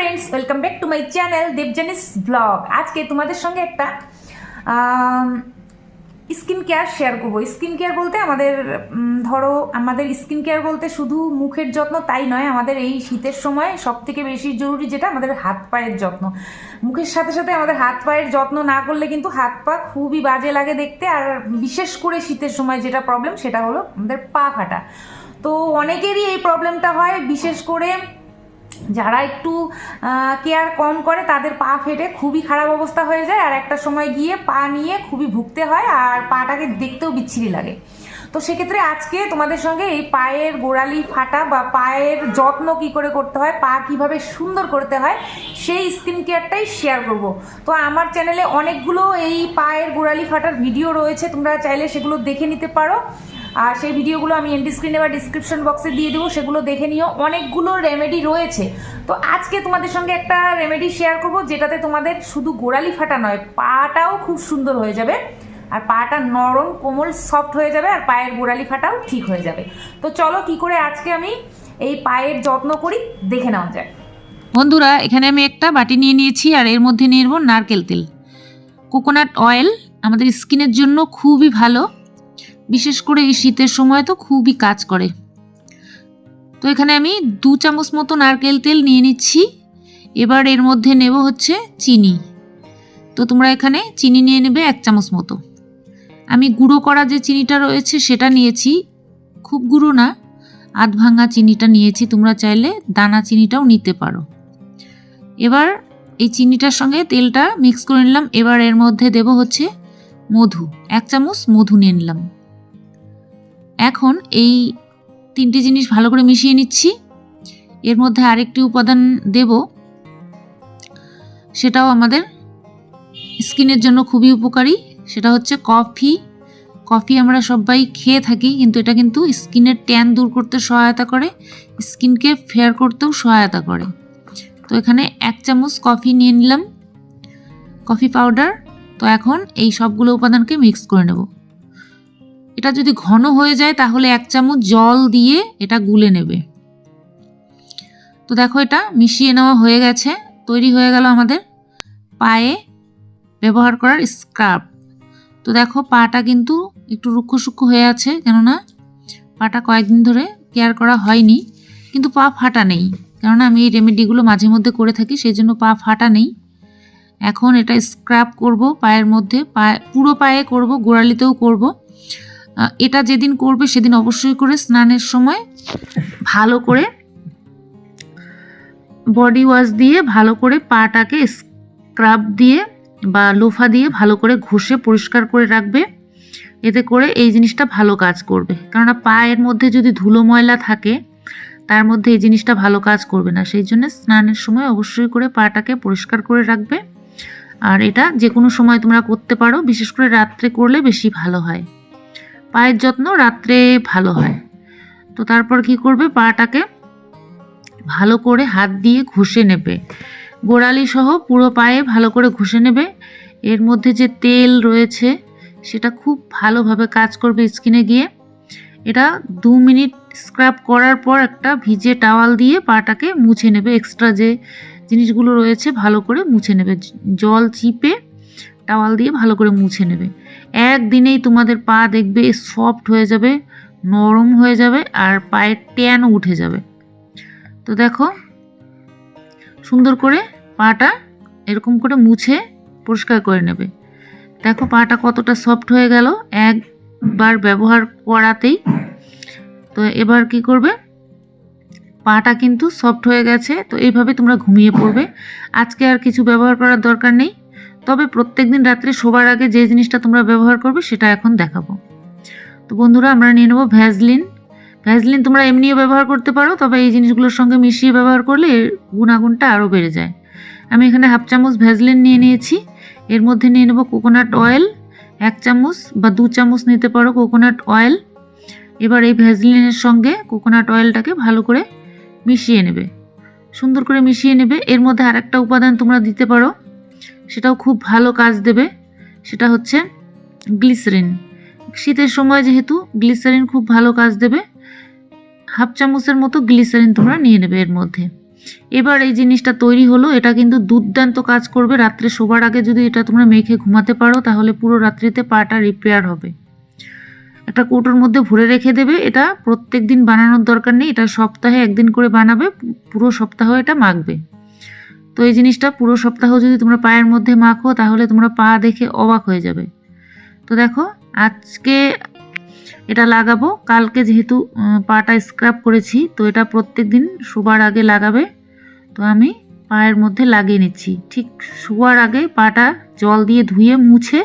Friends welcome back to my channel Debjani's blog আজকে তোমাদের সঙ্গে একটা স্কিন কেয়ার শেয়ার করব। স্কিন কেয়ার বলতে আমাদের ধরো, আমাদের স্কিন কেয়ার বলতে শুধু মুখের যত্ন তাই নয়, আমাদের এই শীতের সময় সব থেকে বেশি জরুরি যেটা আমাদের হাত পায়ের যত্ন। মুখের সাথে সাথে আমাদের হাত পায়ের যত্ন না করলে কিন্তু হাত পা খুবই বাজে লাগে দেখতে, আর বিশেষ করে শীতের সময় যেটা প্রবলেম সেটা হলো আমাদের পা ফাটা। তো অনেকেরই এই প্রবলেমটা হয়, বিশেষ করে যারা একটু কেয়ার কম করে, তাদের পা ফেটে খুবই খারাপ অবস্থা হয়ে যায়। আর একটা সময় গিয়ে পা নিয়ে খুবই ভুগতে হয় আর পাটাকে দেখতেও বিচ্ছিরি লাগে। তো সেক্ষেত্রে আজকে তোমাদের সঙ্গে এই পায়ের গোড়ালি ফাটা বা পায়ের যত্ন কি করে করতে হয়, পা কীভাবে সুন্দর করতে হয়, সেই স্কিন কেয়ারটাই শেয়ার করব। তো আমার চ্যানেলে অনেকগুলো এই পায়ের গোড়ালি ফাটার ভিডিও রয়েছে, তোমরা চাইলে সেগুলো দেখে নিতে পারো। আর সেই ভিডিওগুলো আমি এন্ড স্ক্রিনে বা ডিসক্রিপশন বক্সে দিয়ে দেবো, সেগুলো দেখে নিও। অনেকগুলো রেমেডি রয়েছে। তো আজকে তোমাদের সঙ্গে একটা রেমেডি শেয়ার করব, যেটাতে তোমাদের শুধু গোড়ালি ফাটা নয়, পাটাও খুব সুন্দর হয়ে যাবে। আর পাটা নরম, কোমল সফট হয়ে যাবে, আর পায়ের গোড়ালি ফাটাও ঠিক হয়ে যাবে। তো চলো কি করে আজকে আমি এই পায়ের যত্ন করি, দেখে নেওয়া যায় বন্ধুরা, এখানে আমি একটা বাটি নিয়ে নিয়েছি, আর এর মধ্যে নিয়ে নেব নারকেল তেল। কোকোনাট অয়েল আমাদের স্কিনের জন্য খুবই ভালো। বিশেষ করে এই শীতের সময় তো খুবই কাজ করে। তো এখানে আমি দু চামচ মতো নারকেল তেল নিয়ে নিচ্ছি। এবার এর মধ্যে নেব হচ্ছে চিনি। তো তোমরা এখানে চিনি নিয়ে নেবে এক চামচ মতো। আমি গুঁড়ো করা যে চিনিটা রয়েছে সেটা নিয়েছি। খুব গুঁড়ো না, আধ ভাঙা চিনিটা নিয়েছি। তোমরা চাইলে দানা চিনিটাও নিতে পারো। এবার এই চিনিটার সঙ্গে তেলটা মিক্স করে নিলাম। এবার এর মধ্যে দেব হচ্ছে মধু। এক চামচ মধু নিয়ে নিলাম। এখন এই তিনটি জিনিস ভালো করে মিশিয়ে নিচ্ছি। এর মধ্যে আরেকটি উপাদান দেব। সেটাও আমাদের স্কিনের জন্য খুবই উপকারী। সেটা হচ্ছে কফি। কফি আমরা সবাই খেয়ে থাকি, কিন্তু এটা কিন্তু স্কিনের ট্যান দূর করতে সহায়তা করে, স্কিনকে ফেয়ার করতেও সহায়তা করে। তো এখানে এক চামচ কফি নিয়ে নিলাম, কফি পাউডার। তো এখন এই সবগুলো উপাদানকে মিক্স করে নেব। এটা যদি ঘন হয়ে যায়, তাহলে এক চামচ জল দিয়ে এটা গুলে নেবে। তো দেখো এটা মিশিয়ে নেওয়া হয়ে গেছে, তৈরি হয়ে গেল আমাদের পায়ে ব্যবহার করার স্ক্রাব তো দেখো পাটা কিন্তু একটু রুক্ষ সূক্ষ্ম হয়ে আছে, কেননা পাটা কয়েকদিন ধরে কেয়ার করা হয়নি, কিন্তু পা ফাটা নেই। কেননা আমি এই রেমেডিগুলো মাঝে মধ্যে করে থাকি, সেই জন্য পা ফাটা নেই। এখন এটা স্ক্রাব করব, পায়ের মধ্যে, পায়ে, পুরো পায়ে করব, গোড়ালিতেও করব। এটা যেদিন করবে সেদিন অবশ্যই করে স্নানের সময় ভালো করে বডি ওয়াশ দিয়ে ভালো করে পাটাকে স্ক্রাব দিয়ে বা লোফা দিয়ে ভালো করে ঘষে পরিষ্কার করে রাখবে। এতে করে এই জিনিসটা ভালো কাজ করবে। কেননা পায়ের মধ্যে যদি ধুলো ময়লা থাকে, তার মধ্যে এই জিনিসটা ভালো কাজ করবে না। সেই জন্য স্নানের সময় অবশ্যই করে পাটাকে পরিষ্কার করে রাখবে। আর এটা যে কোনো সময় তোমরা করতে পারো, বিশেষ করে রাত্রে করলে বেশি ভালো হয়। পায়ের যত্ন রাত্রে ভালো হয়। তো তারপর কি করবে? পাটাকে ভালো করে হাত দিয়ে ঘষে নেবে। গোড়ালি সহ পুরো পায়ে ভালো করে ঘষে নেবে। এর মধ্যে যে তেল রয়েছে, সেটা খুব ভালোভাবে কাজ করবে স্কিনে গিয়ে। এটা দু মিনিট স্ক্রাব করার পর একটা ভিজে টাওয়াল দিয়ে পাটাকে মুছে নেবে। এক্সট্রা যে জিনিসগুলো রয়েছে, ভালো করে মুছে নেবে। জল চিপে টাওয়াল দিয়ে ভালো করে মুছে নেবে। একদিনেই তোমাদের পা দেখবে সফট হয়ে যাবে, নরম হয়ে যাবে আর পায়ের ট্যানও উঠে যাবে। তো দেখো, সুন্দর করে পাটা এরকম করে মুছে পরিষ্কার করে নেবে। দেখো পাটা কতটা সফট হয়ে গেল, একবার ব্যবহার করাতেই। তো এবার কি করবে? পাটা কিন্তু সফট হয়ে গেছে, তো এইভাবে তোমরা ঘুমিয়ে পড়বে। আজকে আর কিছু ব্যবহার করার দরকার নেই। তবে প্রত্যেকদিন রাত্রে শোবার আগে যে জিনিসটা তোমরা ব্যবহার করবে সেটা এখন দেখাবো। তো বন্ধুরা, আমরা নিয়ে নেব ভ্যাজলিন ভ্যাজলিন তোমরা এমনিও ব্যবহার করতে পারো, তবে এই জিনিসগুলোর সঙ্গে মিশিয়ে ব্যবহার করলে গুণাগুণটা আরও বেড়ে যায়। আমি এখানে হাফ চামচ ভ্যাজলিন নিয়ে নিয়েছি। এর মধ্যে নিয়ে নেব কোকোনাট অয়েল, এক চামচ বা দু চামচ নিতে পারো কোকোনাট অয়েল। এবার এই ভ্যাজলিনের সঙ্গে কোকোনাট অয়েলটাকে ভালো করে মিশিয়ে নেবে। সুন্দর করে মিশিয়ে নেবে। এর মধ্যে আরেকটা উপাদান তোমরা দিতে পারো সেটাও খুব ভালো কাজ দেবে। সেটা হচ্ছে গ্লিসারিন। শীতের সময় যেহেতু গ্লিসারিন খুব ভালো কাজ দেবে, হাফ চামচের মতো গ্লিসারিন তোমরা নিয়ে নেবে এর মধ্যে। এবার এই জিনিসটা তৈরি হলো, এটা কিন্তু দুর্দান্ত কাজ করবে। রাত্রে শোবার আগে যদি এটা তোমরা মেখে ঘুমাতে পারো, তাহলে পুরো রাত্রিতে পাটা রিপেয়ার হবে। একটা কৌটোর মধ্যে ভরে রেখে দেবে, এটা প্রত্যেক দিন বানানোর দরকার নেই, এটা সপ্তাহে একদিন করে বানাবে, পুরো সপ্তাহ এটা মাখবে। তো এই জিনিসটা পুরো সপ্তাহ যদি তোমরা পায়ের মধ্যে মাখো, তাহলে তোমরা পা দেখে অবাক হয়ে যাবে। তো দেখো, আজকে এটা লাগাবো। কালকে যেহেতু পাটা স্ক্রাব করেছি, তো এটা প্রত্যেক দিন শোবার আগে লাগাবে। তো আমি পায়ের মধ্যে লাগিয়ে নিচ্ছি। ঠিক শোয়ার আগে পাটা জল দিয়ে ধুয়ে মুছে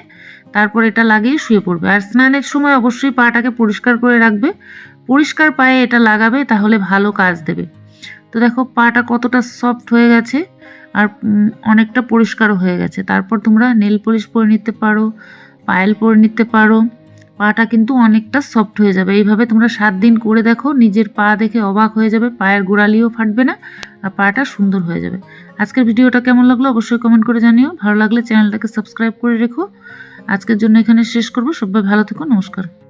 তারপর এটা লাগিয়ে শুয়ে পড়বে। আর স্নানের সময় অবশ্যই পাটাকে পরিষ্কার করে রাখবে। পরিষ্কার পায়ে এটা লাগাবে, তাহলে ভালো কাজ দেবে। তো দেখো, পাটা কতটা সফট হয়ে গেছে। আর অনেকটা পরিষ্কারও হয়ে গেছে। তারপর তোমরা নেল পলিশ পরে নিতে পারো, পায়েল পরে নিতে পারো। পাটা কিন্তু অনেকটা সফট হয়ে যাবে। এইভাবে তোমরা সাত দিন করে দেখো, নিজের পা দেখে অবাক হয়ে যাবে, পায়ের গোড়ালিও ফাটবে না আর পাটা সুন্দর হয়ে যাবে। আজকের ভিডিওটা কেমন লাগল অবশ্যই কমেন্ট করে জানিও। ভালো লাগলে চ্যানেলটাকে সাবস্ক্রাইব করে রেখো। আজকের জন্য এখানে শেষ করব। সবাই ভালো থেকো, নমস্কার।